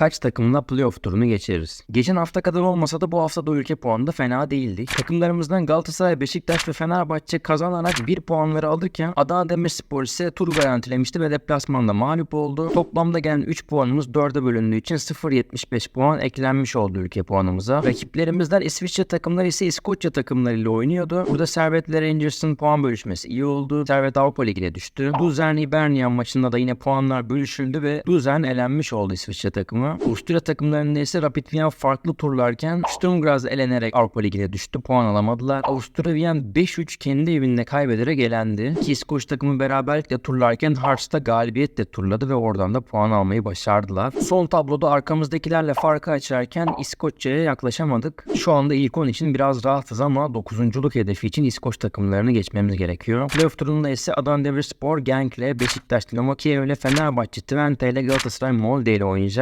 kaç takımla playoff turunu geçeriz. Geçen hafta kadar olmasa da bu hafta da ülke puanı da fena değildi. Takımlarımızdan Galatasaray, Beşiktaş ve Fenerbahçe kazanarak 1 puanları alırken Adana Demirspor ise tur garantilemişti ve deplasmanda mağlup oldu. Toplamda gelen 3 puanımız 4'e bölündüğü için 0.75 puan eklenmiş oldu ülke puanımıza. Rakiplerimizden İsviçre takımları ise İskoçya takımlarıyla oynuyordu. Burada Servet'le Rangers'ın puan bölüşmesi iyi oldu. Servet Avrupa Ligi'ne düştü. Luzern Hibernian maçında da yine puanlar bölüşüldü ve Luzern elenmiş oldu İsviçre takımı. Avusturya takımlarında ise Rapid Wien farklı turlarken Sturm Graz elenerek Avrupa Ligi'ne düştü. Puan alamadılar. Avusturya Wien 5-3 kendi evinde kaybederek elendi. Ki İskoç takımı beraberlikle turlarken Hearts'ta galibiyetle turladı ve oradan da puan almayı başardılar. Son tabloda arkamızdakilerle farkı açarken İskoçya'ya yaklaşamadık. Şu anda ilk 10 için biraz rahatız ama 9'unculuk hedefi için İskoç takımlarını geçmemiz gerekiyor. Playoff turunda ise Adana Demirspor, Genk'le, Beşiktaş, Dinamo Kiev ile Fenerbahçe, Twente ile Galatasaray Molde ile oynayacak.